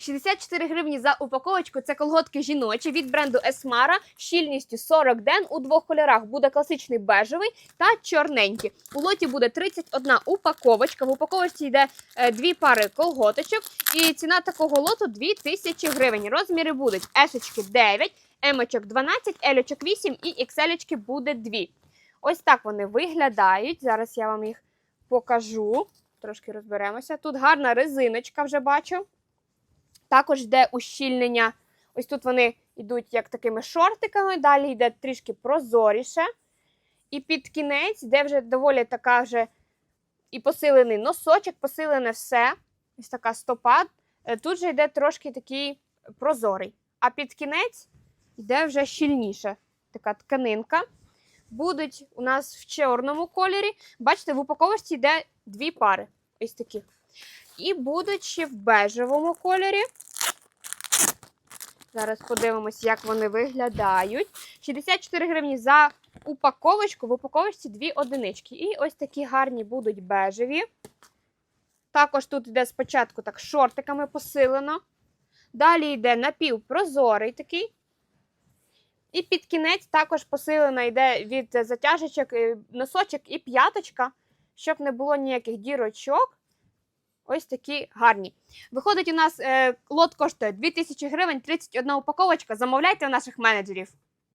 64 гривні за упаковочку. Це колготки жіночі від бренду Esmara щільністю 40 ден у двох кольорах. Буде класичний бежевий та чорненький. У лоті буде 31 упаковочка. В упаковочці йде е, дві пари колготочок. І ціна такого лоту 2000 гривень. Розміри будуть есочки 9, емочок 12, елючок 8 і ікселечки буде 2. Ось так вони виглядають. Зараз я вам їх покажу. Трошки розберемося. Тут гарна резиночка, вже бачу. Також йде ущільнення. Ось тут вони йдуть як такими шортиками, далі йде трішки прозоріше. І під кінець, де вже доволі така вже і посилений носочок, посилене все. Ось така стопа. Е, Тут же йде трошки такий прозорий. А під кінець йде вже щільніше така тканинка. Будуть у нас в чорному кольорі. Бачите, в упаковочці йде дві пари. Ось такі. І будуть ще в бежевому кольорі. Зараз подивимось, як вони виглядають. 64 гривні за упаковочку. В упаковочці дві одинички. І ось такі гарні будуть бежеві. Також тут йде спочатку так шортиками посилено. Далі йде напівпрозорий такий. І під кінець також посилено йде від затяжечок е, носочок і п'яточка, щоб не було ніяких дірочок. Ось такі гарні. Виходить, у нас е, лот коштує 2000 гривень, 31 упаковочка. Замовляйте у наших менеджерів.